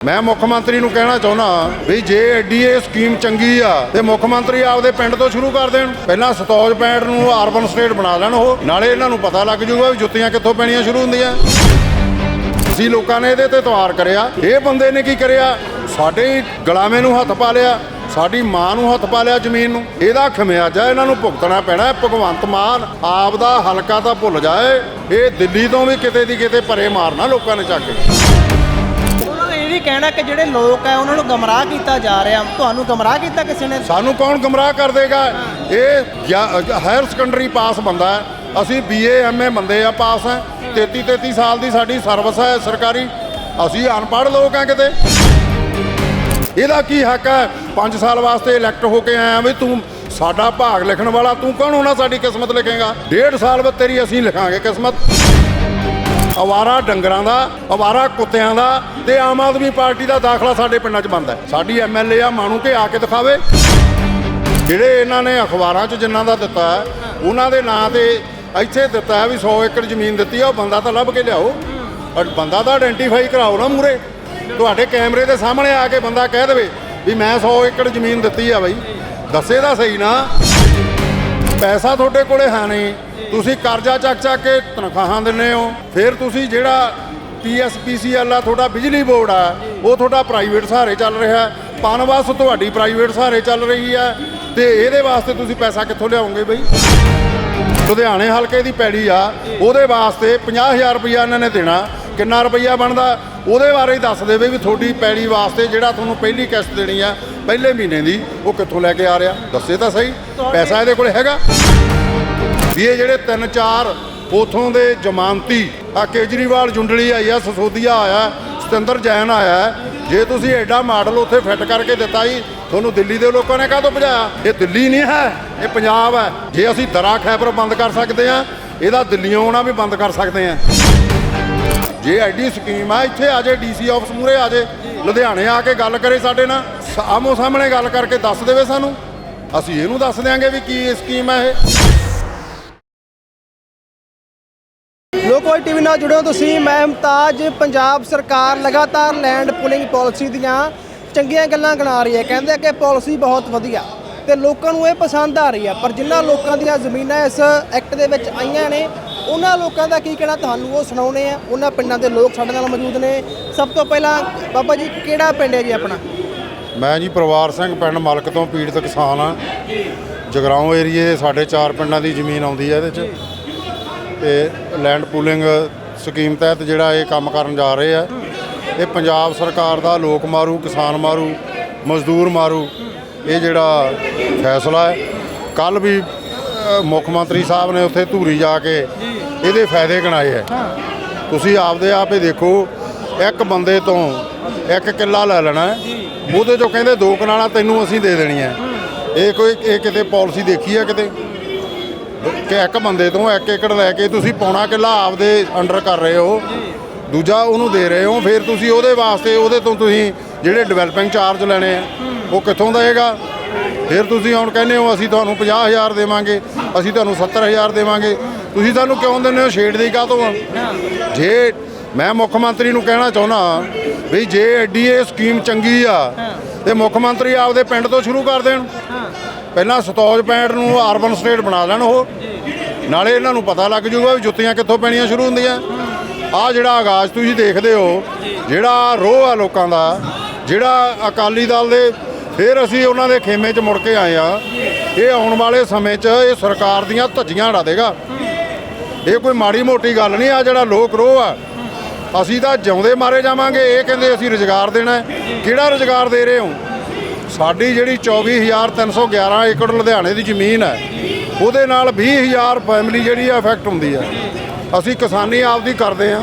ਮੈਂ ਮੁੱਖ ਮੰਤਰੀ ਨੂੰ ਕਹਿਣਾ ਚਾਹੁੰਦਾ ਵੀ ਜੇ ਐਡੀ ਇਹ ਸਕੀਮ ਚੰਗੀ ਆ, ਤੇ ਮੁੱਖ ਮੰਤਰੀ ਆਪਦੇ ਪਿੰਡ ਤੋਂ ਸ਼ੁਰੂ ਕਰ ਦੇਣ। ਪਹਿਲਾਂ ਸਤੌਜ ਪੈਂਟ ਨੂੰ ਅਰਬਨ ਸਟੇਟ ਬਣਾ ਲੈਣ ਉਹ, ਨਾਲੇ ਇਹਨਾਂ ਨੂੰ ਪਤਾ ਲੱਗ ਜੂਗਾ ਵੀ ਜੁੱਤੀਆਂ ਕਿੱਥੋਂ ਪੈਣੀਆਂ ਸ਼ੁਰੂ ਹੁੰਦੀਆਂ। ਅਸੀਂ ਲੋਕਾਂ ਨੇ ਇਹਦੇ ਤੇ ਤਵਾਰ ਕਰਿਆ। ਇਹ ਬੰਦੇ ਨੇ ਕੀ ਕਰਿਆ? ਸਾਡੇ ਗਲਾਵੇਂ ਨੂੰ ਹੱਥ ਪਾ ਲਿਆ, ਸਾਡੀ ਮਾਂ ਨੂੰ ਹੱਥ ਪਾ ਲਿਆ ਜ਼ਮੀਨ ਨੂੰ। ਇਹਦਾ ਖਮਿਆਜਾ ਇਹਨਾਂ ਨੂੰ ਭੁਗਤਣਾ ਪੈਣਾ ਭਗਵੰਤ ਮਾਨ ਆਪ ਦਾ ਹਲਕਾ ਤਾਂ ਭੁੱਲ ਜਾਏ, ਇਹ ਦਿੱਲੀ ਤੋਂ ਵੀ ਕਿਤੇ ਦੀ ਕਿਤੇ ਪਰੇ ਮਾਰਨਾ ਲੋਕਾਂ ਨੇ ਚੱਕ ਕੇ। ਵੀ ਕਹਿਣਾ ਕਿ ਜਿਹੜੇ ਲੋਕ ਆ ਉਹਨਾਂ ਨੂੰ ਗਮਰਾਹ ਕੀਤਾ ਜਾ ਰਿਹਾ। ਤੁਹਾਨੂੰ ਗਮਰਾਹ ਕੀਤਾ ਕਿਸੇ ਨੇ? ਸਾਨੂੰ ਕੌਣ ਗਮਰਾਹ ਕਰ ਦੇਗਾ? ਇਹ ਹਾਇਰ ਸੈਕੰਡਰੀ ਪਾਸ ਬੰਦਾ ਹੈ। ਅਸੀਂ ਬੀਏ ਐਮਏ ਬੰਦੇ ਆ ਪਾਸ ਹੈ। 33 33 ਸਾਲ ਦੀ ਸਾਡੀ ਸਰਵਿਸ ਹੈ ਸਰਕਾਰੀ। ਅਸੀਂ ਅਨਪੜ੍ਹ ਲੋਕ ਆ ਕਿਤੇ। ਇਹਦਾ ਕੀ ਹੱਕ ਹੈ? 5 ਸਾਲ ਵਾਸਤੇ ਇਲੈਕਟ ਹੋ ਕੇ ਆਇਆ ਵੀ ਤੂੰ ਸਾਡਾ ਭਾਗ ਲਿਖਣ ਵਾਲਾ ਤੂੰ ਕੌਣ ਹੋਣਾ ਸਾਡੀ ਕਿਸਮਤ ਲਿਖੇਗਾ? ਡੇਢ ਸਾਲ ਬਾਅਦ ਤੇਰੀ ਅਸੀਂ ਲਿਖਾਂਗੇ ਕਿਸਮਤ। ਅਵਾਰਾ ਡੰਗਰਾਂ ਦਾ, ਅਵਾਰਾ ਕੁੱਤਿਆਂ ਦਾ ਤੇ ਆਮ ਆਦਮੀ ਪਾਰਟੀ ਦਾ ਦਾਖਲਾ ਸਾਡੇ ਪਿੰਡਾਂ 'ਚ ਬੰਦ ਹੈ। ਸਾਡੀ ਐਮਐਲਏ ਆ ਮਾਣੂ ਕੇ ਆ ਕੇ ਦਿਖਾਵੇ। ਜਿਹੜੇ ਇਹਨਾਂ ਨੇ ਅਖਬਾਰਾਂ 'ਚ ਜਿਨ੍ਹਾਂ ਦਾ ਦਿੱਤਾ ਉਹਨਾਂ ਦੇ ਨਾਂ ਤੇ ਇੱਥੇ ਦਿੱਤਾ ਵੀ 100 ਏਕੜ ਜ਼ਮੀਨ ਦਿੱਤੀ ਆ, ਉਹ ਬੰਦਾ ਤਾਂ ਲੱਭ ਕੇ ਲਿਆਓ। ਔਰ ਬੰਦਾ ਤਾਂ ਆਇਡੈਂਟੀਫਾਈ ਕਰਾਓ ਨਾ ਮੂਰੇ ਤੁਹਾਡੇ ਕੈਮਰੇ ਦੇ ਸਾਹਮਣੇ ਆ ਕੇ ਬੰਦਾ ਕਹਿ ਦੇਵੇ ਵੀ ਮੈਂ 100 ਏਕੜ ਜ਼ਮੀਨ ਦਿੱਤੀ ਆ ਬਾਈ। ਦੱਸੇ ਤਾਂ ਸਹੀ ਨਾ। ਪੈਸਾ ਤੁਹਾਡੇ ਕੋਲੇ ਹੈ ਨਹੀਂ। ਤੁਸੀਂ ਕਰਜ਼ਾ ਚੱਕ ਚੱਕ ਕੇ ਤਨਖਾਹਾਂ ਦਿੰਦੇ ਹੋ। ਫਿਰ ਤੁਸੀਂ ਜਿਹੜਾ ਪੀਐਸਪੀਸੀਐਲ ਆ ਤੁਹਾਡਾ ਬਿਜਲੀ ਬੋਰਡ ਆ ਉਹ ਤੁਹਾਡਾ ਪ੍ਰਾਈਵੇਟ ਸਹਾਰੇ ਚੱਲ ਰਿਹਾ ਹੈ। ਪਨਬਸ ਤੁਹਾਡੀ ਪ੍ਰਾਈਵੇਟ ਸਹਾਰੇ ਚੱਲ ਰਹੀ ਹੈ। ਤੇ ਇਹਦੇ ਵਾਸਤੇ ਤੁਸੀਂ ਪੈਸਾ ਕਿੱਥੋਂ ਲਿਆਓਗੇ ਬਈ? ਲੁਧਿਆਣੇ ਹਲਕੇ ਦੀ ਪੈੜੀ ਆ। ਉਹਦੇ ਵਾਸਤੇ 50000 ਰੁਪਇਆ ਇਹਨਾਂ ਨੇ ਦੇਣਾ। ਕਿੰਨਾ ਰੁਪਈਆ ਬਣਦਾ ਉਹਦੇ ਬਾਰੇ ਹੀ ਦੱਸ ਦੇਵੇ ਵੀ ਤੁਹਾਡੀ ਪੈੜੀ ਵਾਸਤੇ ਜਿਹੜਾ ਤੁਹਾਨੂੰ ਪਹਿਲੀ ਕਿਸ਼ਤ ਦੇਣੀ ਆ ਪਹਿਲੇ ਮਹੀਨੇ ਦੀ ਉਹ ਕਿੱਥੋਂ ਲੈ ਕੇ ਆ ਰਿਹਾ। ਦੱਸੇ ਤਾਂ ਸਹੀ ਪੈਸਾ ਇਹਦੇ ਕੋਲ ਹੈਗਾ। ਵੀ ਇਹ ਜਿਹੜੇ ਤਿੰਨ ਚਾਰ ਉਥੋਂ ਦੇ ਜ਼ਮਾਨਤੀ ਆ ਕੇਜਰੀਵਾਲ ਜੁੰਡਲੀ ਆਈ ਆ ਸਸੋਦੀਆ ਆਇਆ ਸਤਿੰਦਰ ਜੈਨ ਆਇਆ ਜੇ ਤੁਸੀਂ ਐਡਾ ਮਾਡਲ ਉੱਥੇ ਫਿੱਟ ਕਰਕੇ ਦਿੱਤਾ ਜੀ ਤੁਹਾਨੂੰ ਦਿੱਲੀ ਦੇ ਲੋਕਾਂ ਨੇ ਕਾਹਤੋਂ ਭਜਾਇਆ? ਇਹ ਦਿੱਲੀ ਨਹੀਂ ਹੈ ਇਹ ਪੰਜਾਬ ਹੈ। ਜੇ ਅਸੀਂ ਦਰਾ ਖੈਬਰ ਬੰਦ ਕਰ ਸਕਦੇ ਆ ਇਹਦਾ ਦਿੱਲੀੋਂ ਆਉਣਾ ਵੀ ਬੰਦ ਕਰ ਸਕਦੇ ਆ ਜੇ ਐਡੀ ਸਕੀਮ ਆ, ਇੱਥੇ ਆ ਜੇ ਡੀਸੀ ਆਫਿਸ ਮੂਰੇ ਆ ਜੇ, ਲੁਧਿਆਣੇ ਆ ਕੇ ਗੱਲ ਕਰੇ ਸਾਡੇ ਨਾਲ ਆਮੋ ਸਾਹਮਣੇ ਗੱਲ ਕਰਕੇ ਦੱਸ ਦੇਵੇ ਸਾਨੂੰ। ਅਸੀਂ ਇਹਨੂੰ ਦੱਸ ਦਿਆਂਗੇ ਵੀ ਕੀ ਸਕੀਮ ਹੈ ਇਹ। ਲੋਕਵਾਈ ਟੀਵੀ ਨਾਲ ਜੁੜਿਓ ਤੁਸੀਂ, ਮੈਂ ਮੁਮਤਾਜ। ਪੰਜਾਬ ਸਰਕਾਰ ਲਗਾਤਾਰ ਲੈਂਡ ਪੁਲਿੰਗ ਪਾਲਿਸੀ ਦੀਆਂ ਚੰਗੀਆਂ ਗੱਲਾਂ ਗਿਣਾ ਰਹੀ ਹੈ। ਕਹਿੰਦੇ ਕਿ ਪਾਲਿਸੀ ਬਹੁਤ ਵਧੀਆ ਤੇ ਲੋਕਾਂ ਨੂੰ ਇਹ ਪਸੰਦ ਆ ਰਹੀ ਹੈ, ਪਰ ਜਿਨ੍ਹਾਂ ਲੋਕਾਂ ਦੀਆਂ ਜ਼ਮੀਨਾਂ ਇਸ ਐਕਟ ਦੇ ਵਿੱਚ ਆਈਆਂ ਨੇ ਉਹਨਾਂ ਲੋਕਾਂ ਦਾ ਕੀ ਕਹਿਣਾ ਤੁਹਾਨੂੰ ਉਹ ਸੁਣਾਉਣੇ ਆ? ਉਹਨਾਂ ਪਿੰਡਾਂ ਦੇ ਲੋਕ ਸਾਡੇ ਨਾਲ ਮੌਜੂਦ ਨੇ। ਸਭ ਤੋਂ ਪਹਿਲਾਂ ਬਾਬਾ ਜੀ, ਕਿਹੜਾ ਪਿੰਡ ਹੈ ਜੀ ਆਪਣਾ? ਮੈਂ ਜੀ ਪਰਿਵਾਰ ਸਿੰਘ ਪਿੰਡ ਮਲਕ ਤੋਂ ਪੀੜਤ ਕਿਸਾਨ ਆ ਜਗਰਾਉਂ ਏਰੀਏ ਦੇ ਸਾਡੇ ਚਾਰ ਪਿੰਡਾਂ ਦੀ ਜ਼ਮੀਨ ਆਉਂਦੀ ਹੈ ਇਹਦੇ 'ਚ। ਤੇ ਲੈਂਡ ਪੂਲਿੰਗ ਸਕੀਮ ਤਹਿਤ ਜਿਹੜਾ ਇਹ ਕੰਮ ਕਰਨ ਜਾ ਰਹੇ ਆ। ਇਹ ਪੰਜਾਬ ਸਰਕਾਰ ਦਾ ਲੋਕ ਮਾਰੂ, ਕਿਸਾਨ ਮਾਰੂ, ਮਜ਼ਦੂਰ ਮਾਰੂ, ਇਹ ਜਿਹੜਾ ਫੈਸਲਾ ਹੈ। ਕੱਲ ਵੀ ਮੁੱਖ ਮੰਤਰੀ ਸਾਹਿਬ ਨੇ ਉੱਥੇ ਧੂਰੀ ਜਾ ਕੇ ਇਹਦੇ ਫਾਇਦੇ ਗਿਣਾਏ ਹੈ। ਤੁਸੀਂ ਆਪਦੇ ਆਪ ਹੀ ਦੇਖੋ ਇੱਕ ਬੰਦੇ ਤੋਂ ਇੱਕ ਕਿੱਲਾ ਲੈ ਲੈਣਾ ਹੈ। ਉਹਦੇ ਚੋਂ ਕਹਿੰਦੇ ਦੋ ਕਨਾਲਾਂ ਤੈਨੂੰ ਅਸੀਂ ਦੇ ਦੇਣੀਆਂ ਇਹ ਕੋਈ ਇਹ ਕਿਤੇ ਪਾਲਿਸੀ ਦੇਖੀ ਹੈ ਕਿਤੇ? ਕਿ ਇੱਕ ਬੰਦੇ ਤੋਂ ਇੱਕ ਏਕੜ ਲੈ ਕੇ ਤੁਸੀਂ ਪੌਣਾ ਕਿੱਲਾ ਆਪਦੇ ਅੰਡਰ ਕਰ ਰਹੇ ਹੋ। ਦੂਜਾ ਉਹਨੂੰ ਦੇ ਰਹੇ ਹੋ ਫਿਰ ਤੁਸੀਂ ਉਹਦੇ ਵਾਸਤੇ ਉਹਦੇ ਤੋਂ ਤੁਸੀਂ ਜਿਹੜੇ ਡਿਵੈਲਪਿੰਗ ਚਾਰਜ ਲੈਣੇ ਆ ਉਹ ਕਿੱਥੋਂ ਦੇਗਾ ਫਿਰ ਤੁਸੀਂ ਹੁਣ ਕਹਿੰਦੇ ਹੋ ਅਸੀਂ ਤੁਹਾਨੂੰ 50000 ਦੇਵਾਂਗੇ, ਅਸੀਂ ਤੁਹਾਨੂੰ 70000 ਦੇਵਾਂਗੇ। ਤੁਸੀਂ ਸਾਨੂੰ ਕਿਉਂ ਦਿੰਦੇ ਹੋ? ਛੇੜ ਦੀ ਕਾਹਤੋਂ ਆ? ਜੇ ਮੈਂ ਮੁੱਖ ਮੰਤਰੀ ਨੂੰ ਕਹਿਣਾ ਚਾਹੁੰਦਾ ਵੀ ਜੇ ਐਡੀ ਇਹ ਸਕੀਮ ਚੰਗੀ ਆ, ਤੇ ਮੁੱਖ ਮੰਤਰੀ ਆਪਦੇ ਪਿੰਡ ਤੋਂ ਸ਼ੁਰੂ ਕਰ ਦੇਣ। ਪਹਿਲਾਂ ਸਤੌਜ ਪੈਂਟ ਨੂੰ ਅਰਬਨ ਸਟੇਟ ਬਣਾ ਲੈਣ ਉਹ। ਨਾਲੇ ਇਹਨਾਂ ਨੂੰ ਪਤਾ ਲੱਗ ਜੂਗਾ ਵੀ ਜੁੱਤੀਆਂ ਕਿੱਥੋਂ ਪੈਣੀਆਂ ਸ਼ੁਰੂ ਹੁੰਦੀਆਂ। ਆ ਜਿਹੜਾ ਆਗਾਜ਼ ਤੁਸੀਂ ਦੇਖਦੇ ਹੋ, ਜਿਹੜਾ ਰੋਹ ਆ ਲੋਕਾਂ ਦਾ, ਜਿਹੜਾ ਅਕਾਲੀ ਦਲ ਦੇ ਫਿਰ ਅਸੀਂ ਉਹਨਾਂ ਦੇ ਖੇਮੇ 'ਚ ਮੁੜ ਕੇ ਆਏ ਆ। ਇਹ ਆਉਣ ਵਾਲੇ ਸਮੇਂ 'ਚ ਇਹ ਸਰਕਾਰ ਦੀਆਂ ਧੱਜੀਆਂ ਉਡਾ ਦੇਗਾ। ਇਹ ਕੋਈ ਮਾੜੀ ਮੋਟੀ ਗੱਲ ਨਹੀਂ ਆ, ਜਿਹੜਾ ਲੋਕ ਰੋਹ ਆ। ਅਸੀਂ ਤਾਂ ਜਿਉਂਦੇ ਮਾਰੇ ਜਾਵਾਂਗੇ, ਇਹ ਕਹਿੰਦੇ ਅਸੀਂ ਰੁਜ਼ਗਾਰ ਦੇਣਾ ਕਿਹੜਾ ਰੁਜ਼ਗਾਰ ਦੇ ਰਹੇ ਹੋ? ਸਾਡੀ ਜਿਹੜੀ 24311 ਏਕੜ ਲੁਧਿਆਣੇ ਦੀ ਜ਼ਮੀਨ ਹੈ, ਉਹਦੇ ਨਾਲ 20000 ਫੈਮਿਲੀ ਜਿਹੜੀ ਆ ਇਫੈਕਟ ਹੁੰਦੀ ਹੈ ਅਸੀਂ ਕਿਸਾਨੀ ਆਪਦੀ ਕਰਦੇ ਆ।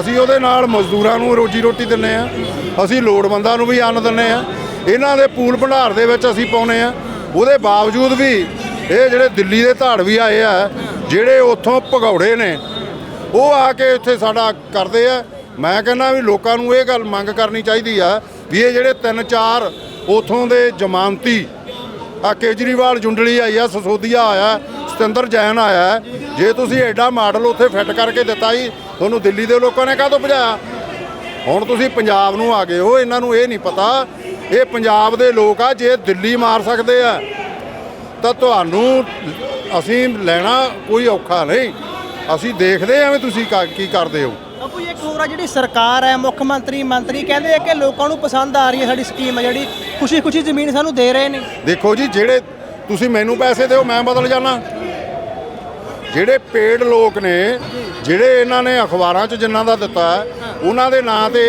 ਅਸੀਂ ਉਹਦੇ ਨਾਲ ਮਜ਼ਦੂਰਾਂ ਨੂੰ ਰੋਜੀ ਰੋਟੀ ਦਿੰਨੇ ਆ। ਅਸੀਂ ਲੋੜਵੰਦਾਂ ਨੂੰ ਵੀ ਅੰਨ ਦਿੰਨੇ ਆ। ਇਹਨਾਂ ਦੇ ਪੂਲ ਭੰਡਾਰ ਦੇ ਵਿੱਚ ਅਸੀਂ ਪਾਉਨੇ ਆ। ਉਹਦੇ ਬਾਵਜੂਦ ਵੀ ਇਹ ਜਿਹੜੇ ਦਿੱਲੀ ਦੇ ਧਾੜ ਵੀ ਆਏ ਆ, ਜਿਹੜੇ ਉੱਥੋਂ ਭਗੌੜੇ ਨੇ, ਉਹ ਆ ਕੇ ਇੱਥੇ ਸਾਡਾ ਕਰਦੇ ਆ। ਮੈਂ ਕਹਿੰਦਾ ਵੀ ਲੋਕਾਂ ਨੂੰ ਇਹ ਗੱਲ ਮੰਗ ਕਰਨੀ ਚਾਹੀਦੀ ਆ ਵੀ ਇਹ ਜਿਹੜੇ ਤਿੰਨ ਚਾਰ ਉਥੋਂ ਦੇ ਜ਼ਮਾਨਤੀ ਆ ਕੇਜਰੀਵਾਲ ਜੁੰਡਲੀ ਆਈ ਆ, ਸਸੋਦੀਆ ਆਇਆ, ਸਤਿੰਦਰ ਜੈਨ ਆਇਆ, ਜੇ ਤੁਸੀਂ ਐਡਾ ਮਾਡਲ ਉੱਥੇ ਫਿੱਟ ਕਰਕੇ ਦਿੱਤਾ ਜੀ, ਤੁਹਾਨੂੰ ਦਿੱਲੀ ਦੇ ਲੋਕਾਂ ਨੇ ਕਾਹ ਤੋਂ ਭਜਾਇਆ? ਹੁਣ ਤੁਸੀਂ ਪੰਜਾਬ ਨੂੰ ਆ ਗਏ ਹੋ, ਇਹਨਾਂ ਨੂੰ ਇਹ ਨਹੀਂ ਪਤਾ ਇਹ ਪੰਜਾਬ ਦੇ ਲੋਕ ਆ ਜੇ ਦਿੱਲੀ ਮਾਰ ਸਕਦੇ ਆ ਤਾਂ ਤੁਹਾਨੂੰ ਅਸੀਂ ਲੈਣਾ ਕੋਈ ਔਖਾ ਨਹੀਂ। ਅਸੀਂ ਦੇਖਦੇ ਆਂ ਵੀ ਤੁਸੀਂ ਕਾ- ਕਰਦੇ ਹੋ। ਬਾਪੂ ਇੱਕ ਹੋਰ ਆ ਜਿਹੜੀ ਸਰਕਾਰ ਹੈ ਮੁੱਖ ਮੰਤਰੀ ਮੰਤਰੀ ਕਹਿੰਦੇ ਆ ਕਿ ਲੋਕਾਂ ਨੂੰ ਪਸੰਦ ਆ ਰਹੀ ਹੈ ਸਾਡੀ ਸਕੀਮ ਹੈ ਜਿਹੜੀ ਖੁਸ਼ੀ ਖੁਸ਼ੀ ਜ਼ਮੀਨ ਸਾਨੂੰ ਦੇ ਰਹੇ ਨੇ। ਦੇਖੋ ਜੀ ਜਿਹੜੇ ਤੁਸੀਂ ਮੈਨੂੰ ਪੈਸੇ ਦਿਓ ਮੈਂ ਬਦਲ ਜਾਣਾ। ਜਿਹੜੇ ਪੇਡ ਲੋਕ ਨੇ ਜਿਹੜੇ ਇਹਨਾਂ ਨੇ ਅਖਬਾਰਾਂ 'ਚ ਜਿਨ੍ਹਾਂ ਦਾ ਦਿੱਤਾ ਉਹਨਾਂ ਦੇ ਨਾਂ ਤੇ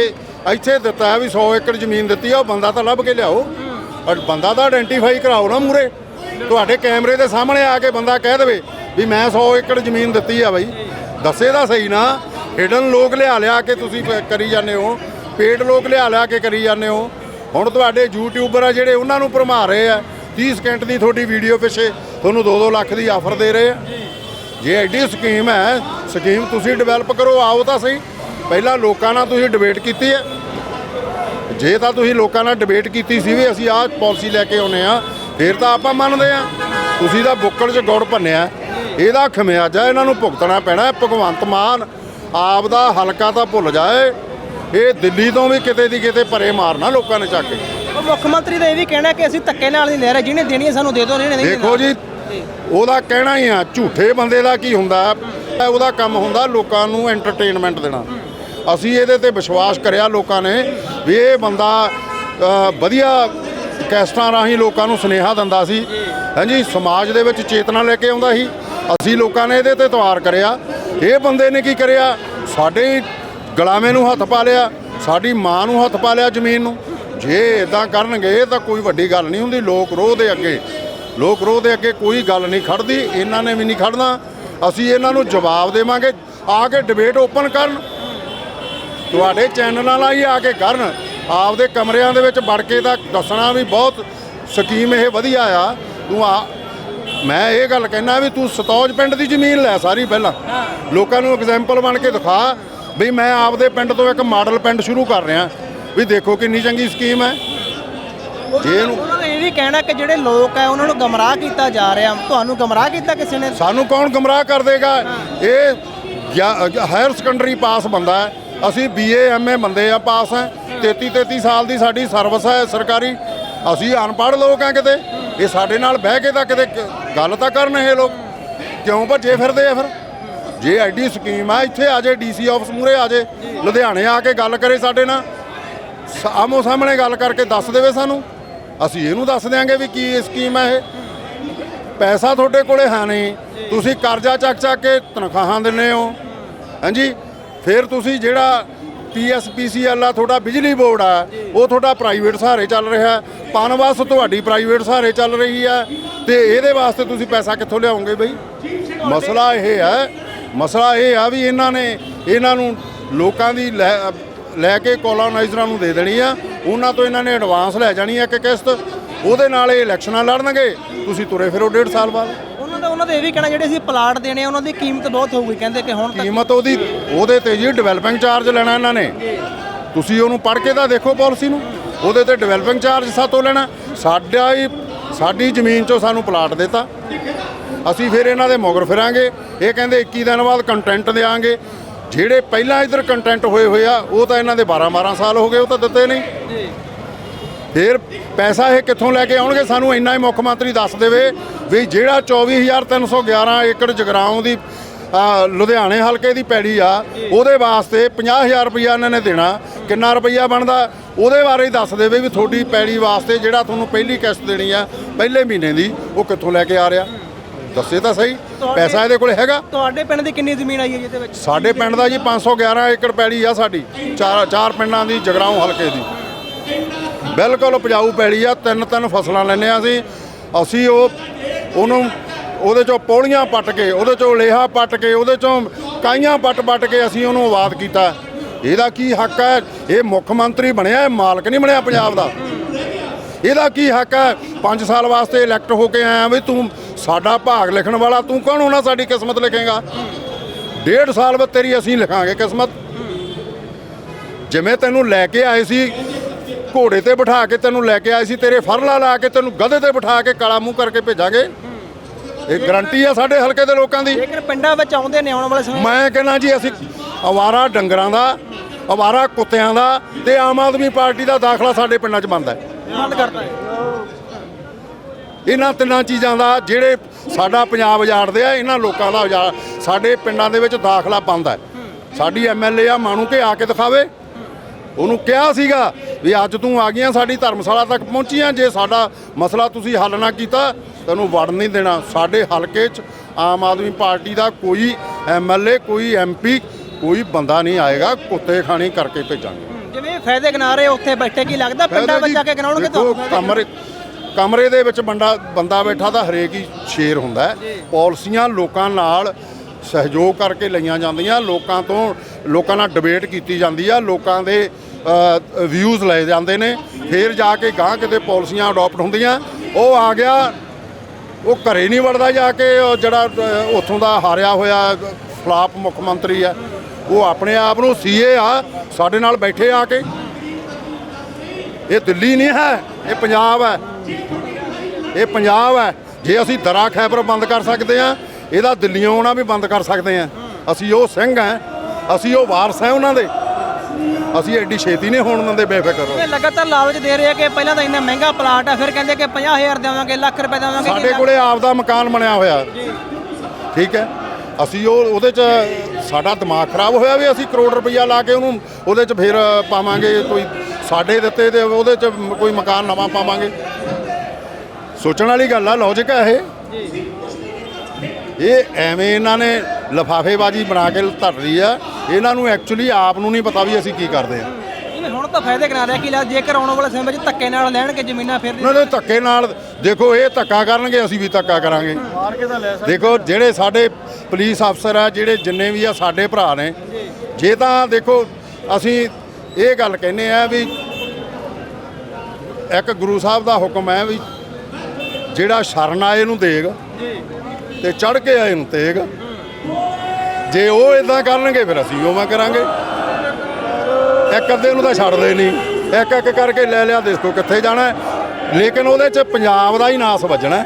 ਇੱਥੇ ਦਿੱਤਾ ਵੀ 100 ਏਕੜ ਜ਼ਮੀਨ ਦਿੱਤੀ ਆ, ਉਹ ਬੰਦਾ ਤਾਂ ਲੱਭ ਕੇ ਲਿਆਓ। ਔਰ ਬੰਦਾ ਤਾਂ ਆਇਡੈਂਟੀਫਾਈ ਕਰਾਓ ਨਾ ਮੂਰੇ ਤੁਹਾਡੇ ਕੈਮਰੇ ਦੇ ਸਾਹਮਣੇ ਆ ਕੇ ਬੰਦਾ ਕਹਿ ਦੇਵੇ ਵੀ ਮੈਂ 100 ਏਕੜ ਜ਼ਮੀਨ ਦਿੱਤੀ ਆ ਬਾਈ। ਦੱਸੇ ਤਾਂ ਸਹੀ ਨਾ ਹਿਡਨ ਲੋਕ ਲਿਆ ਲਿਆ ਕੇ ਤੁਸੀਂ ਪ- ਕਰੀ ਜਾਂਦੇ ਹੋ ਪੇਡ ਲੋਕ ਲਿਆ ਲਿਆ ਕੇ ਕਰੀ ਜਾਂਦੇ ਹੋ। ਹੁਣ ਤੁਹਾਡੇ ਯੂਟਿਊਬਰ ਆ ਜਿਹੜੇ ਉਹਨਾਂ ਨੂੰ ਭਰਮਾ ਰਹੇ ਆ 30 ਸਕਿੰਟ ਦੀ ਤੁਹਾਡੀ ਵੀਡੀਓ ਪਿੱਛੇ ਤੁਹਾਨੂੰ 2-2 ਲੱਖ ਦੀ ਆਫਰ ਦੇ ਰਹੇ ਆ। ਜੇ ਐਡੀ ਸਕੀਮ ਹੈ, ਸਕੀਮ ਤੁਸੀਂ ਡਿਵੈਲਪ ਕਰੋ, ਆਓ ਤਾਂ ਸਹੀ। ਪਹਿਲਾਂ ਲੋਕਾਂ ਨਾਲ ਤੁਸੀਂ ਡਿਬੇਟ ਕੀਤੀ ਹੈ। ਜੇ ਤਾਂ ਤੁਸੀਂ ਲੋਕਾਂ ਨਾਲ ਡਿਬੇਟ ਕੀਤੀ ਸੀ ਵੀ ਅਸੀਂ ਆਹ ਪਾਲਿਸੀ ਲੈ ਕੇ ਆਉਨੇ ਆ ਫਿਰ ਤਾਂ ਆਪਾਂ ਮੰਨਦੇ ਆ ਤੁਸੀਂ ਤਾਂ ਬੁੱਕਲ 'ਚ ਗੁੜ ਭੰਨਿਆ ਇਹਦਾ ਖਮਿਆਜਾ ਇਹਨਾਂ ਨੂੰ ਭੁਗਤਣਾ ਪੈਣਾ ਹੈ। ਭਗਵੰਤ ਮਾਨ ਆਪ ਦਾ ਹਲਕਾ ਤਾਂ ਭੁੱਲ ਜਾਏ। ਇਹ ਦਿੱਲੀ ਤੋਂ ਵੀ ਕਿਤੇ ਦੀ ਕਿਤੇ ਪਰੇ ਮਾਰਨਾ ਲੋਕਾਂ ਨੇ ਚੱਕ ਕੇ। ਮੁੱਖ ਮੰਤਰੀ ਦਾ ਇਹ ਵੀ ਕਹਿਣਾ ਕਿ ਅਸੀਂ ਧੱਕੇ ਨਾਲ ਨਹੀਂ ਲੈ ਰਹੇ। ਜਿਹਨੇ ਦੇਣੀ ਸਾਨੂੰ ਦੇ ਦਿਓ ਜਿਹਨੇ ਨਹੀਂ ਦੇਖੋ ਜੀ ਉਹਦਾ ਕਹਿਣਾ ਹੀ ਆ ਝੂਠੇ ਬੰਦੇ ਦਾ ਕੀ ਹੁੰਦਾ? ਉਹਦਾ ਕੰਮ ਹੁੰਦਾ ਲੋਕਾਂ ਨੂੰ ਐਂਟਰਟੇਨਮੈਂਟ ਦੇਣਾ। ਅਸੀਂ ਇਹਦੇ ਤੇ ਵਿਸ਼ਵਾਸ ਕਰਿਆ ਲੋਕਾਂ ਨੇ ਵੀ ਇਹ ਬੰਦਾ ਵਧੀਆ ਕੈਸਟਾਂ ਰਾਹੀਂ ਲੋਕਾਂ ਨੂੰ ਸੁਨੇਹਾ ਦਿੰਦਾ ਸੀ। ਹਾਂਜੀ, ਸਮਾਜ ਦੇ ਵਿੱਚ ਚੇਤਨਾ ਲੈ ਕੇ ਆਉਂਦਾ ਸੀ। ਅਸੀਂ ਲੋਕਾਂ ਨੇ ਇਹਦੇ ਤੇ ਤਵਾਰ ਕਰਿਆ। ਇਹ ਬੰਦੇ ਨੇ ਕੀ ਕਰਿਆ? ਸਾਡੇ ਗਲਾਵੇਂ ਨੂੰ ਹੱਥ ਪਾ ਲਿਆ, ਸਾਡੀ ਮਾਂ ਨੂੰ ਹੱਥ ਪਾ ਲਿਆ ਜ਼ਮੀਨ ਨੂੰ। ਜੇ ਇਦਾਂ ਕਰਨਗੇ ਤਾਂ ਕੋਈ ਵੱਡੀ ਗੱਲ ਨਹੀਂ ਹੁੰਦੀ। ਲੋਕ ਰੋਹ ਦੇ ਅੱਗੇ, ਲੋਕ ਰੋਹ ਦੇ ਅੱਗੇ ਕੋਈ ਗੱਲ ਨਹੀਂ ਖੜਦੀ। ਇਹਨਾਂ ਨੇ ਵੀ ਨਹੀਂ ਖੜਨਾ। ਅਸੀਂ ਇਹਨਾਂ ਨੂੰ ਜਵਾਬ ਦੇਵਾਂਗੇ। ਆ ਕੇ ਡਿਬੇਟ ਓਪਨ ਕਰਨ। ਤੁਹਾਡੇ ਚੈਨਲਾਂ ਨਾਲ ਹੀ ਆ ਕੇ ਕਰਨ ਆਪਦੇ ਕਮਰਿਆਂ ਦੇ ਵਿੱਚ ਵੜ ਕੇ ਤਾਂ ਦੱਸਣਾ ਵੀ ਬਹੁਤ ਸਕੀਮ ਇਹ ਵਧੀਆ ਆ। ਤੂੰ ਆ ਮੈਂ ਇਹ ਗੱਲ ਕਹਿਣਾ ਵੀ ਤੂੰ ਸਤੌਜ ਪਿੰਡ ਦੀ ਜ਼ਮੀਨ ਲੈ ਸਾਰੀ ਪਹਿਲਾਂ। ਲੋਕਾਂ ਨੂੰ ਐਗਜ਼ਾਮਪਲ ਬਣ ਕੇ ਦਿਖਾ ਵੀ ਮੈਂ ਆਪਦੇ ਪਿੰਡ ਤੋਂ ਇੱਕ ਮਾਡਲ ਪਿੰਡ ਸ਼ੁਰੂ ਕਰ ਰਿਹਾ। ਵੀ ਦੇਖੋ ਕਿੰਨੀ ਚੰਗੀ ਸਕੀਮ ਹੈ। ਜੇ ਉਹਨਾਂ ਦਾ ਇਹ ਵੀ ਕਹਿਣਾ ਕਿ ਜਿਹੜੇ ਲੋਕ ਹੈ ਉਹਨਾਂ ਨੂੰ ਗਮਰਾਹ ਕੀਤਾ ਜਾ ਰਿਹਾ। ਤੁਹਾਨੂੰ ਗਮਰਾਹ ਕੀਤਾ ਕਿਸੇ ਨੇ? ਸਾਨੂੰ ਕੌਣ ਗਮਰਾਹ ਕਰ ਦੇਗਾ? ਇਹ ਹਾਇਰ ਸੈਕੰਡਰੀ ਪਾਸ ਬੰਦਾ ਹੈ। ਅਸੀਂ ਬੀਏ ਐਮਏ ਬੰਦੇ ਆ, ਪਾਸ ਹੈ 33 33 ਸਾਲ ਦੀ ਸਾਡੀ ਸਰਵਿਸ ਹੈ ਸਰਕਾਰੀ। ਅਸੀਂ ਅਨਪੜ੍ਹ ਲੋਕ ਆ ਕਿਤੇ। ਇਹ ਸਾਡੇ ਨਾਲ ਬਹਿ ਕੇ ਤਾਂ ਕਿਤੇ ਗੱਲ ਤਾਂ ਕਰਨ ਇਹ ਲੋਕ। ਕਿਉਂ ਭੱਜੇ ਫਿਰਦੇ ਆ ਫਿਰ? ਜੇ ਐਡੀ ਸਕੀਮ ਆ, ਇੱਥੇ ਆ ਜੇ ਡੀਸੀ ਆਫਿਸ ਮੂਰੇ ਆ ਜੇ। ਲੁਧਿਆਣੇ ਆ ਕੇ ਗੱਲ ਕਰੇ ਸਾਡੇ ਨਾਲ। ਆਮੋ ਸਾਹਮਣੇ ਗੱਲ ਕਰਕੇ ਦੱਸ ਦੇਵੇ ਸਾਨੂੰ। ਅਸੀਂ ਇਹਨੂੰ ਦੱਸ ਦਿਆਂਗੇ ਵੀ ਕੀ ਇਹ ਸਕੀਮ ਹੈ ਇਹ। ਪੈਸਾ ਤੁਹਾਡੇ ਕੋਲੇ ਹੈ ਨਹੀਂ। ਤੁਸੀਂ ਕਰਜ਼ਾ ਚੱਕ ਚੱਕ ਕੇ ਤਨਖਾਹਾਂ ਦਿੰਦੇ ਹੋ। ਹਾਂਜੀ? ਫਿਰ ਤੁਸੀਂ ਜਿਹੜਾ ਪੀਐਸਪੀਸੀਐਲ ਆ, ਤੁਹਾਡਾ ਬਿਜਲੀ ਬੋਰਡ ਆ, ਉਹ ਤੁਹਾਡਾ ਪ੍ਰਾਈਵੇਟ ਸਹਾਰੇ ਚੱਲ ਰਿਹਾ ਪਨਬਸ ਤੁਹਾਡੀ ਪ੍ਰਾਈਵੇਟ ਸਹਾਰੇ ਚੱਲ ਰਹੀ ਆ ਤੇ ਇਹਦੇ ਵਾਸਤੇ ਤੁਸੀਂ ਪੈਸਾ ਕਿੱਥੋਂ ਲਿਆਓਗੇ ਬਈ? ਮਸਲਾ ਇਹ ਹੈ, ਮਸਲਾ ਇਹ ਆ ਵੀ ਇਹਨਾਂ ਨੇ, ਇਹਨਾਂ ਨੂੰ ਲੋਕਾਂ ਦੀ ਲੈ ਲੈ ਕੇ ਕੋਲੋਨਾਈਜ਼ਰਾਂ ਨੂੰ ਦੇ ਦੇਣੀ ਆ। ਉਹਨਾਂ ਤੋਂ ਇਹਨਾਂ ਨੇ ਐਡਵਾਂਸ ਲੈ ਜਾਣੀ ਆ ਕਿ ਕਿਸ਼ਤ। ਉਹਦੇ ਨਾਲ ਇਹ ਇਲੈਕਸ਼ਨਾਂ ਲੜਨਗੇ। ਤੁਸੀਂ ਤੁਰੇ ਫਿਰੋ ਡੇਢ ਸਾਲ ਬਾਅਦ। ਉਹਨਾਂ ਦਾ ਇਹ ਵੀ ਕਹਿਣਾ ਜਿਹੜੇ ਅਸੀਂ ਪਲਾਟ ਦੇਣੇ ਆ ਉਹਨਾਂ ਦੀ ਕੀਮਤ ਬਹੁਤ ਹੋਊਗੀ। ਕਹਿੰਦੇ ਕਿ ਹੁਣ ਤੱਕ ਕੀਮਤ ਉਹਦੀ ਉਹਦੇ ਤੇ ਜੀ ਡਿਵੈਲਪਿੰਗ ਚਾਰਜ ਲੈਣਾ ਇਹਨਾਂ ਨੇ। ਤੁਸੀਂ ਉਹਨੂੰ ਪੜ੍ਹ ਕੇ ਤਾਂ ਦੇਖੋ ਪਾਲਿਸੀ ਨੂੰ। ਉਹਦੇ ਤੇ ਡਿਵੈਲਪਿੰਗ ਚਾਰਜ ਸਾਤੋਂ ਲੈਣਾ। ਸਾਡਾ ਹੀ ਸਾਡੀ ਜ਼ਮੀਨ 'ਚੋਂ ਸਾਨੂੰ ਪਲਾਟ ਦਿੱਤਾ। ਅਸੀਂ ਫਿਰ ਇਹਨਾਂ ਦੇ ਮਗਰ ਫਿਰਾਂਗੇ। ਇਹ ਕਹਿੰਦੇ 21 ਦਿਨ ਬਾਅਦ ਕੰਟੈਂਟ ਦੇਾਂਗੇ ਜਿਹੜੇ ਪਹਿਲਾਂ ਇਧਰ ਕੰਟੈਂਟ ਹੋਏ ਹੋਏ ਆ ਉਹ ਤਾਂ ਇਹਨਾਂ ਦੇ 12 12 ਸਾਲ ਹੋ ਗਏ ਉਹ ਤਾਂ ਦਿੱਤੇ ਨਹੀਂ। ਫਿਰ ਪੈਸਾ ਇਹ ਕਿੱਥੋਂ ਲੈ ਕੇ ਆਉਣਗੇ? ਸਾਨੂੰ ਇੰਨਾ ਹੀ ਮੁੱਖ ਮੰਤਰੀ ਦੱਸ ਦੇਵੇ ਵੀ ਜਿਹੜਾ 24311 ਏਕੜ ਜਗਰਾਉਂ ਦੀ ਲੁਧਿਆਣੇ ਹਲਕੇ ਦੀ ਪੈੜੀ ਆ ਉਹਦੇ ਵਾਸਤੇ 50000 ਰੁਪਇਆ ਇਹਨਾਂ ਨੇ ਦੇਣਾ। ਕਿੰਨਾ ਰੁਪਈਆ ਬਣਦਾ? ਉਹਦੇ ਬਾਰੇ ਹੀ ਦੱਸ ਦੇਵੇ ਵੀ ਤੁਹਾਡੀ ਪੈੜੀ ਵਾਸਤੇ ਜਿਹੜਾ ਤੁਹਾਨੂੰ ਪਹਿਲੀ ਕਿਸ਼ਤ ਦੇਣੀ ਆ ਪਹਿਲੇ ਮਹੀਨੇ ਦੀ ਉਹ ਕਿੱਥੋਂ ਲੈ ਕੇ ਆ ਰਿਹਾ। ਦੱਸੇ ਤਾਂ ਸਹੀ ਪੈਸਾ ਇਹਦੇ ਕੋਲ ਹੈਗਾ। ਤੁਹਾਡੇ ਪਿੰਡ ਦੀ ਕਿੰਨੀ ਜ਼ਮੀਨ ਆਈ ਹੈ ਜਿਹਦੇ ਵਿੱਚ? ਸਾਡੇ ਪਿੰਡ ਦਾ ਜੀ 511 ਏਕੜ ਪੈੜੀ ਆ ਸਾਡੀ ਚਾਰ ਚਾਰ ਪਿੰਡਾਂ ਦੀ ਜਗਰਾਉਂ ਹਲਕੇ ਦੀ। ਬਿਲਕੁਲ ਉਪਜਾਊ ਪੈਲੀ ਆ, ਤਿੰਨ ਤਿੰਨ ਫਸਲਾਂ ਲੈਂਦੇ ਆ ਅਸੀਂ। ਅਸੀਂ ਉਹ, ਉਹਨੂੰ, ਉਹਦੇ ਚੋਂ ਪੌਲੀਆਂ ਪੱਟ ਕੇ, ਉਹਦੇ ਚੋਂ ਲੇਹਾ ਪੱਟ ਕੇ, ਉਹਦੇ ਚੋਂ ਕਾਈਆਂ ਪੱਟ ਪੱਟ ਕੇ ਅਸੀਂ ਉਹਨੂੰ ਆਬਾਦ ਕੀਤਾ। ਇਹਦਾ ਕੀ ਹੱਕ ਹੈ? ਇਹ ਮੁੱਖ ਮੰਤਰੀ ਬਣਿਆ, ਇਹ ਮਾਲਕ ਨਹੀਂ ਬਣਿਆ ਪੰਜਾਬ ਦਾ। ਇਹਦਾ ਕੀ ਹੱਕ ਹੈ? 5 ਸਾਲ ਵਾਸਤੇ ਇਲੈਕਟ ਹੋ ਕੇ ਆਇਆ ਵੀ ਤੂੰ ਸਾਡਾ ਭਾਗ ਲਿਖਣ ਵਾਲਾ, ਤੂੰ ਕੌਣ ਹੋਣਾ ਸਾਡੀ ਕਿਸਮਤ ਲਿਖੇਗਾ? ਡੇਢ ਸਾਲ ਬਾਅਦ ਤੇਰੀ ਅਸੀਂ ਲਿਖਾਂਗੇ ਕਿਸਮਤ। ਜਿਵੇਂ ਤੈਨੂੰ ਲੈ ਕੇ ਆਏ ਸੀ ਘੋੜੇ ਤੇ ਬਿਠਾ ਕੇ ਤੈਨੂੰ ਲੈ ਕੇ ਆਏ ਸੀ ਤੇਰੇ ਫਰਲਾ ਲਾ ਕੇ ਤੈਨੂੰ ਗਧੇ ਤੇ ਬਿਠਾ ਕੇ ਕਾਲਾ ਮੂੰਹ ਕਰਕੇ ਭੇਜਾਂਗੇ। ਇਹ ਗਰੰਟੀ ਆ ਸਾਡੇ ਹਲਕੇ ਦੇ ਲੋਕਾਂ ਦੀ। ਲੇਕਿਨ ਪਿੰਡਾਂ ਵਿੱਚ ਆਉਂਦੇ ਨੇ ਆਉਣ ਵਾਲੇ ਸਮੇਂ ਮੈਂ ਕਹਿੰਦਾ ਜੀ ਅਸੀਂ ਅਵਾਰਾ ਡੰਗਰਾਂ ਦਾ ਅਵਾਰਾ ਕੁੱਤਿਆਂ ਦਾ ਤੇ ਆਮ ਆਦਮੀ ਪਾਰਟੀ ਦਾ ਦਾਖਲਾ ਸਾਡੇ ਪਿੰਡਾਂ 'ਚ ਬੰਦ ਹੈ। ਬੰਦ ਕਰਤਾ ਹੈ। ਇਹਨਾਂ ਤਿੰਨਾਂ ਚੀਜ਼ਾਂ ਦਾ ਜਿਹੜੇ ਸਾਡਾ ਪੰਜਾਬ ਉਜਾੜਦੇ ਆ ਇਹਨਾਂ ਲੋਕਾਂ ਦਾ ਸਾਡੇ ਪਿੰਡਾਂ ਦੇ ਵਿੱਚ ਦਾਖਲਾ ਬੰਦ ਹੈ। ਸਾਡੀ ਐਮਐਲਏ ਆ ਮਾਣੂ ਕੇ ਆ ਕੇ ਦਿਖਾਵੇ। ਉਹਨੂੰ ਕਿਹਾ ਸੀਗਾ ਵੀ ਅੱਜ ਤੂੰ ਆ ਗਈਆਂ ਸਾਡੀ ਧਰਮਸ਼ਾਲਾ ਤੱਕ ਪਹੁੰਚੀਆਂ ਜੇ ਸਾਡਾ ਮਸਲਾ ਤੁਸੀਂ ਹੱਲ ਨਾ ਕੀਤਾ ਤੈਨੂੰ ਵੜ ਨਹੀਂ ਦੇਣਾ। ਸਾਡੇ ਹਲਕੇ 'ਚ ਆਮ ਆਦਮੀ ਪਾਰਟੀ ਦਾ ਕੋਈ ਐਮਐਲਏ ਕੋਈ ਐਮਪੀ ਕੋਈ ਬੰਦਾ ਨਹੀਂ ਆਏਗਾ ਕੁੱਤੇ ਖਾਣੀ ਕਰਕੇ ਭੇਜਾਂਗੇ। ਜਿਵੇਂ ਫਾਇਦੇ ਗਿਣਾ ਰਹੇ ਉੱਥੇ ਬੈਠੇ ਕੀ ਲੱਗਦਾ? ਪਿੰਡਾਂ ਵਿੱਚ ਜਾ ਕੇ ਗਿਣਾਉਣਗੇ ਤੁਹਾਨੂੰ? ਕਮਰੇ ਕਮਰੇ ਦੇ ਵਿੱਚ ਬੰਦਾ ਬੰਦਾ ਬੈਠਾ ਤਾਂ ਹਰੇਕ ਹੀ ਸ਼ੇਰ ਹੁੰਦਾ ਹੈ। ਪਾਲਿਸੀਆਂ ਲੋਕਾਂ ਨਾਲ ਸਹਿਯੋਗ ਕਰਕੇ ਲਈਆਂ ਜਾਂਦੀਆਂ। ਲੋਕਾਂ ਤੋਂ ਲੋਕਾਂ ਨਾਲ ਡਿਬੇਟ ਕੀਤੀ ਜਾਂਦੀ ਆ। ਲੋਕਾਂ ਦੇ ਵਿਊਜ਼ ਲਏ ਜਾਂਦੇ ਨੇ। ਫਿਰ ਜਾ ਕੇ ਗਾਂ ਕਿਤੇ ਪਾਲਿਸੀਆਂ ਅਡਾਪਟ ਹੁੰਦੀਆਂ। ਉਹ ਆ ਗਿਆ। ਉਹ ਘਰੇ ਨਹੀਂ ਵੜਦਾ ਜਾ ਕੇ। ਜਿਹੜਾ ਉੱਥੋਂ ਦਾ ਹਾਰਿਆ ਹੋਇਆ ਫਲਾਪ ਮੁੱਖ ਮੰਤਰੀ ਆ, ਉਹ ਆਪਣੇ ਆਪ ਨੂੰ ਸੀਏ ਆ। ਸਾਡੇ ਨਾਲ ਬੈਠੇ ਆ ਕੇ। ਇਹ ਦਿੱਲੀ ਨਹੀਂ ਹੈ। ਇਹ ਪੰਜਾਬ ਹੈ। ਇਹ ਪੰਜਾਬ ਹੈ। ਜੇ ਅਸੀਂ ਦਰਾ ਖੈਬਰ ਬੰਦ ਕਰ ਸਕਦੇ ਆ ਇਹਦਾ ਦਿੱਲੀੋਂ ਆਉਣਾ ਵੀ ਬੰਦ ਕਰ ਸਕਦੇ ਆ। ਅਸੀਂ ਉਹ ਸਿੰਘ ਆ ਅਸੀਂ ਉਹ ਵਾਰਸ ਆ ਉਹਨਾਂ ਦੇ। ਅਸੀਂ ਐਡੀ ਛੇਤੀ ਨਹੀਂ ਹੋਣ ਦਿੰਦੇ ਬੇਫਿਕਰ ਇਹ ਲਗਾਤਾਰ ਲਾਲਚ ਦੇ ਰਹੇ ਆ ਕਿ ਪਹਿਲਾਂ ਤਾਂ ਇੰਨਾ ਮਹਿੰਗਾ ਪਲਾਟ ਆ ਫਿਰ ਕਹਿੰਦੇ ਕਿ 50000 ਦੇਵਾਂਗੇ ਲੱਖ ਰੁਪਏ ਦੇਵਾਂਗੇ ਸਾਡੇ ਕੋਲੇ ਆਪ ਦਾ ਮਕਾਨ ਬਣਿਆ ਹੋਇਆ। ਠੀਕ ਹੈ। ਅਸੀਂ ਉਹ ਉਹਦੇ ਚ ਸਾਡਾ ਦਿਮਾਗ ਖਰਾਬ ਹੋਇਆ ਵੀ ਅਸੀਂ ਕਰੋੜ ਰੁਪਈਆ ਲਾ ਕੇ ਉਹਨੂੰ ਉਹਦੇ ਚ ਫਿਰ ਪਾਵਾਂਗੇ ਕੋਈ ਸਾਡੇ ਦਿੱਤੇ ਤੇ ਉਹਦੇ ਚ ਕੋਈ ਮਕਾਨ ਨਵਾਂ ਪਾਵਾਂਗੇ। ਸੋਚਣ ਵਾਲੀ ਗੱਲ ਆ ਲੌਜੀਕ ਹੈ ਇਹ। ਇਹ ਐਵੇਂ ਇਹਨਾਂ ਨੇ ਲਫਾਫੇਬਾਜ਼ੀ ਬਣਾ ਕੇ ਧਰ ਰਹੀ ਆ। ਇਹਨਾਂ ਨੂੰ ਐਕਚੁਅਲੀ ਆਪ ਨੂੰ ਨਹੀਂ ਪਤਾ ਵੀ ਅਸੀਂ ਕੀ ਕਰਦੇ ਆ। ਜਿਵੇਂ ਹੁਣ ਤਾਂ ਫਾਇਦੇ ਗਿਣਾ ਰਿਹਾ ਕਿ ਲੈ ਜੇਕਰ ਆਉਣ ਵਾਲੇ ਸਮੇਂ ਵਿੱਚ ਧੱਕੇ ਨਾਲ ਲੈਣਗੇ ਜ਼ਮੀਨਾਂ ਫਿਰ ਉਹਨਾਂ ਦੇ ਧੱਕੇ ਨਾਲ। ਦੇਖੋ ਇਹ ਧੱਕਾ ਕਰਨਗੇ ਅਸੀਂ ਵੀ ਧੱਕਾ ਕਰਾਂਗੇ। ਦੇਖੋ ਜਿਹੜੇ ਸਾਡੇ ਪੁਲਿਸ ਅਫਸਰ ਆ ਜਿਹੜੇ ਜਿੰਨੇ ਵੀ ਆ ਸਾਡੇ ਭਰਾ ਨੇ। ਜੇ ਤਾਂ ਦੇਖੋ ਅਸੀਂ ਇਹ ਗੱਲ ਕਹਿੰਦੇ ਆ ਵੀ ਇੱਕ ਗੁਰੂ ਸਾਹਿਬ ਦਾ ਹੁਕਮ ਹੈ ਵੀ ਜਿਹੜਾ ਸ਼ਰਨ ਆਏ ਨੂੰ ਦੇਗ। ਤੇ ਚੜ ਕੇ ਆਏ ਨੂੰ ਤੇਗ। ਜੇ ਉਹ ਇਦਾਂ ਕਰਨਗੇ, ਫਿਰ ਅਸੀਂ ਉਵੇਂ ਕਰਾਂਗੇ। ਇੱਕ ਅੱਧੇ ਨੂੰ ਤਾਂ ਛੱਡਦੇ ਨਹੀਂ ਇੱਕ ਇੱਕ ਕਰਕੇ ਲੈ ਲਿਆ, ਦੇਖੋ ਕਿੱਥੇ ਜਾਣਾ ਲੇਕਿਨ ਉਹਦੇ 'ਚ ਪੰਜਾਬ ਦਾ ਹੀ ਨਾਸ ਵੱਜਣਾ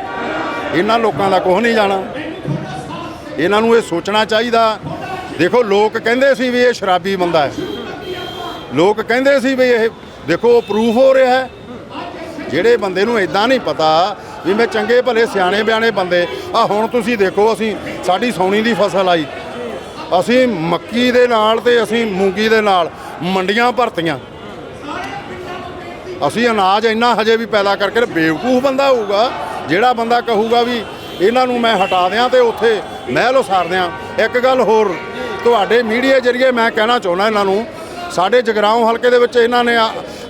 ਇਹਨਾਂ ਲੋਕਾਂ ਦਾ ਕੁਝ ਨਹੀਂ ਜਾਣਾ। ਇਹਨਾਂ ਨੂੰ ਇਹ ਸੋਚਣਾ ਚਾਹੀਦਾ। ਦੇਖੋ, ਲੋਕ ਕਹਿੰਦੇ ਸੀ ਵੀ ਇਹ ਸ਼ਰਾਬੀ ਬੰਦਾ ਹੈ। ਲੋਕ ਕਹਿੰਦੇ ਸੀ ਵੀ ਇਹ, ਦੇਖੋ ਪ੍ਰੂਫ ਹੋ ਰਿਹਾ ਹੈ। ਜਿਹੜੇ ਬੰਦੇ ਨੂੰ ਇਦਾਂ ਨਹੀਂ ਪਤਾ ਵੀ ਮੈਂ ਚੰਗੇ ਭਲੇ ਸਿਆਣੇ ਬਿਆਣੇ ਬੰਦੇ। ਆ ਹੁਣ ਤੁਸੀਂ ਦੇਖੋ, ਅਸੀਂ ਸਾਡੀ ਸੌਣੀ ਦੀ ਫਸਲ ਆਈ। ਅਸੀਂ ਮੱਕੀ ਦੇ ਨਾਲ ਤੇ ਅਸੀਂ ਮੂੰਗੀ ਦੇ ਨਾਲ ਮੰਡੀਆਂ ਭਰਤੀਆਂ। ਅਸੀਂ ਅਨਾਜ ਇੰਨਾ ਹਜੇ ਵੀ ਪੈਦਾ ਕਰਕੇ ਬੇਵਕੂਫ ਬੰਦਾ ਹੋਊਗਾ, ਜਿਹੜਾ ਬੰਦਾ ਕਹੂਗਾ ਵੀ ਇਹਨਾਂ ਨੂੰ ਮੈਂ ਹਟਾ ਦਿਆਂ ਤੇ ਉੱਥੇ ਮਹਿਲ ਉਸਾਰ ਦਿਆਂ। ਇੱਕ ਗੱਲ ਹੋਰ, ਤੁਹਾਡੇ ਮੀਡੀਆ ਜਰੀਏ ਮੈਂ ਕਹਿਣਾ ਚਾਹੁੰਦਾ ਇਹਨਾਂ ਨੂੰ, ਸਾਡੇ ਜਗਰਾਉਂ ਹਲਕੇ ਦੇ ਵਿੱਚ ਇਹਨਾਂ ਨੇ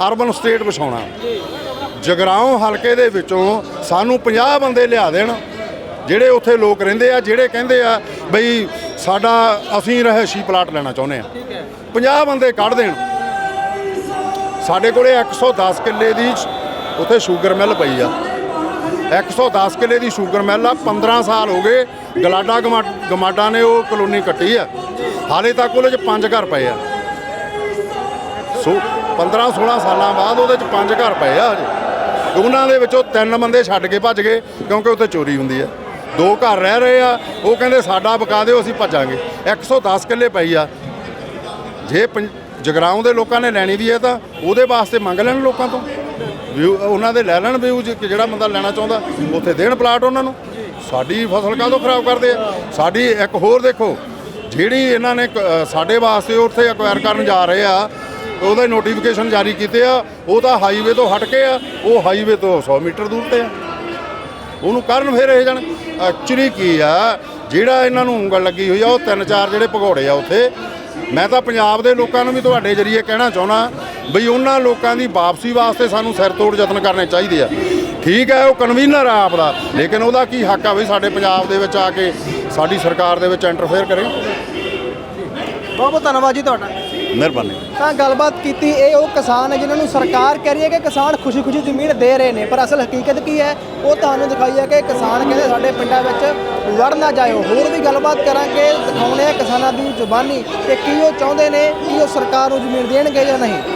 ਅਰਬਨ ਸਟੇਟ ਵਿਛਾਉਣਾ। ਜਗਰਾਉਂ ਹਲਕੇ ਦੇ ਵਿੱਚੋਂ ਸਾਨੂੰ 50 ਬੰਦੇ ਲਿਆ ਦੇਣ। ਜਿਹੜੇ ਉੱਥੇ ਲੋਕ ਰਹਿੰਦੇ ਆ, ਜਿਹੜੇ ਕਹਿੰਦੇ ਆ ਬਈ ਸਾਡਾ ਅਸੀਂ ਰਹਿਸ਼ੀ ਪਲਾਟ ਲੈਣਾ ਚਾਹੁੰਦੇ ਆ। 50 ਬੰਦੇ ਕੱਢ ਦੇਣ। ਸਾਡੇ ਕੋਲੇ 110 ਕਿੱਲੇ ਦੀ ਉੱਥੇ ਸ਼ੂਗਰ ਮਿੱਲ ਪਈ ਆ। 110 ਕਿੱਲੇ ਦੀ ਸ਼ੂਗਰ ਮਿੱਲ ਆ 15 ਸਾਲ ਹੋ ਗਏ, ਗਲਾਡਾ ਗਮਾ- ਗਮਾਡਾ ਨੇ ਉਹ ਕਲੋਨੀ ਕੱਟੀ ਆ। ਹਾਲੇ ਤੱਕ ਉਹਦੇ ਚ ਪੰਜ ਘਰ ਪਏ ਆ। ਸੋ 15 16 ਸਾਲਾਂ ਬਾਅਦ ਉਹਦੇ ਚ ਪੰਜ ਘਰ ਪਏ ਆ ਅਜੇ ਉਹਨਾਂ ਦੇ ਵਿੱਚੋਂ ਤਿੰਨ ਬੰਦੇ ਛੱਡ ਕੇ ਭੱਜ ਗਏ, ਕਿਉਂਕਿ ਉੱਥੇ ਚੋਰੀ ਹੁੰਦੀ ਹੈ। ਦੋ ਘਰ ਰਹਿ ਰਹੇ ਆ, ਉਹ ਕਹਿੰਦੇ ਸਾਡਾ ਬਕਾ ਦਿਓ, ਅਸੀਂ ਭੱਜਾਂਗੇ। 110 ਕਿੱਲੇ ਪਈ ਆ। ਜੇ ਪੰ- ਜਗਰਾਉਂ ਦੇ ਲੋਕਾਂ ਨੇ ਲੈਣੀ ਵੀ ਹੈ ਤਾਂ ਉਹਦੇ ਵਾਸਤੇ ਮੰਗ ਲੈਣ ਲੋਕਾਂ ਤੋਂ। ਵਿਊ, ਉਹਨਾਂ ਦੇ ਲੈ ਲੈਣ ਵਿਊ ਜਿਹੜਾ ਬੰਦਾ ਲੈਣਾ ਚਾਹੁੰਦਾ, ਉੱਥੇ ਦੇਣ ਪਲਾਟ ਉਹਨਾਂ ਨੂੰ। ਸਾਡੀ ਫਸਲ ਕਾਹਦੋਂ ਖਰਾਬ ਕਰਦੇ ਆ? ਸਾਡੀ ਇੱਕ ਹੋਰ ਦੇਖੋ, ਜਿਹੜੀ ਇਹਨਾਂ ਨੇ ਕ- ਸਾਡੇ ਵਾਸਤੇ ਉੱਥੇ ਐਕਵਾਇਰ ਕਰਨ ਜਾ ਰਹੇ ਆ ਉਹਦੇ ਨੋਟੀਫਿਕੇਸ਼ਨ ਜਾਰੀ ਕੀਤੇ ਆ ਉਹ ਤਾਂ ਹਾਈਵੇ ਤੋਂ ਹਟ ਕੇ ਆ ਉਹ ਹਾਈਵੇ ਤੋਂ 100 ਮੀਟਰ ਦੂਰ ਤੇ ਆ। ਉਹਨੂੰ ਕਰਨ ਫਿਰ ਇਹ ਜਣ ਐਕਚੁਅਲੀ ਕੀ ਆ ਜਿਹੜਾ ਇਹਨਾਂ ਨੂੰ ਉਂਗਲ ਲੱਗੀ ਹੋਈ ਆ ਉਹ ਤਿੰਨ ਚਾਰ ਜਿਹੜੇ ਭਗੌੜੇ ਆ ਉੱਥੇ। ਮੈਂ ਤਾਂ ਪੰਜਾਬ ਦੇ ਲੋਕਾਂ ਨੂੰ ਵੀ ਤੁਹਾਡੇ ਜਰੀਏ ਕਹਿਣਾ ਚਾਹੁੰਦਾ ਬਈ ਉਹਨਾਂ ਲੋਕਾਂ ਦੀ ਵਾਪਸੀ ਵਾਸਤੇ ਸਾਨੂੰ ਸਿਰ ਤੋੜ ਯਤਨ ਕਰਨੇ ਚਾਹੀਦੇ ਆ। ਠੀਕ ਹੈ ਉਹ ਕਨਵੀਨਰ ਆ ਆਪਦਾ ਲੇਕਿਨ ਉਹਦਾ ਕੀ ਹੱਕ ਆ ਵੀ ਸਾਡੇ ਪੰਜਾਬ ਦੇ ਵਿੱਚ ਆ ਕੇ ਸਾਡੀ ਸਰਕਾਰ ਦੇ ਵਿੱਚ ਇੰਟਰਫੇਅਰ ਕਰੇ? ਬਹੁਤ ਬਹੁਤ ਧੰਨਵਾਦ ਜੀ ਤੁਹਾਡਾ। ਮਿਹਰਬਾਨੀ। ਤਾਂ ਗੱਲਬਾਤ ਕੀਤੀ, ਇਹ ਉਹ ਕਿਸਾਨ ਹੈ ਜਿਨ੍ਹਾਂ ਨੂੰ ਸਰਕਾਰ ਕਹਿ ਰਹੀ ਹੈ ਕਿ ਕਿਸਾਨ ਖੁਸ਼ੀ-ਖੁਸ਼ੀ ਜ਼ਮੀਨ ਦੇ ਰਹੇ ਨੇ, ਪਰ ਅਸਲ ਹਕੀਕਤ ਕੀ ਹੈ? ਉਹ ਤੁਹਾਨੂੰ ਦਿਖਾਈ ਹੈ ਕਿ ਕਿਸਾਨ ਕਹਿੰਦੇ ਸਾਡੇ ਪਿੰਡਾਂ ਵਿੱਚ ਵੜ ਨਾ ਜਾਇਓ ਹੋਰ ਵੀ ਗੱਲਬਾਤ ਕਰਾਂਗੇ ਦਿਖਾਉਣੇ ਆ ਕਿਸਾਨਾਂ ਦੀ ਜ਼ੁਬਾਨੀ ਕਿ ਕੀ ਉਹ ਚਾਹੁੰਦੇ ਨੇ, ਕਿ ਉਹ ਸਰਕਾਰ ਨੂੰ ਜ਼ਮੀਨ ਦੇਣਗੇ ਜਾਂ ਨਹੀਂ।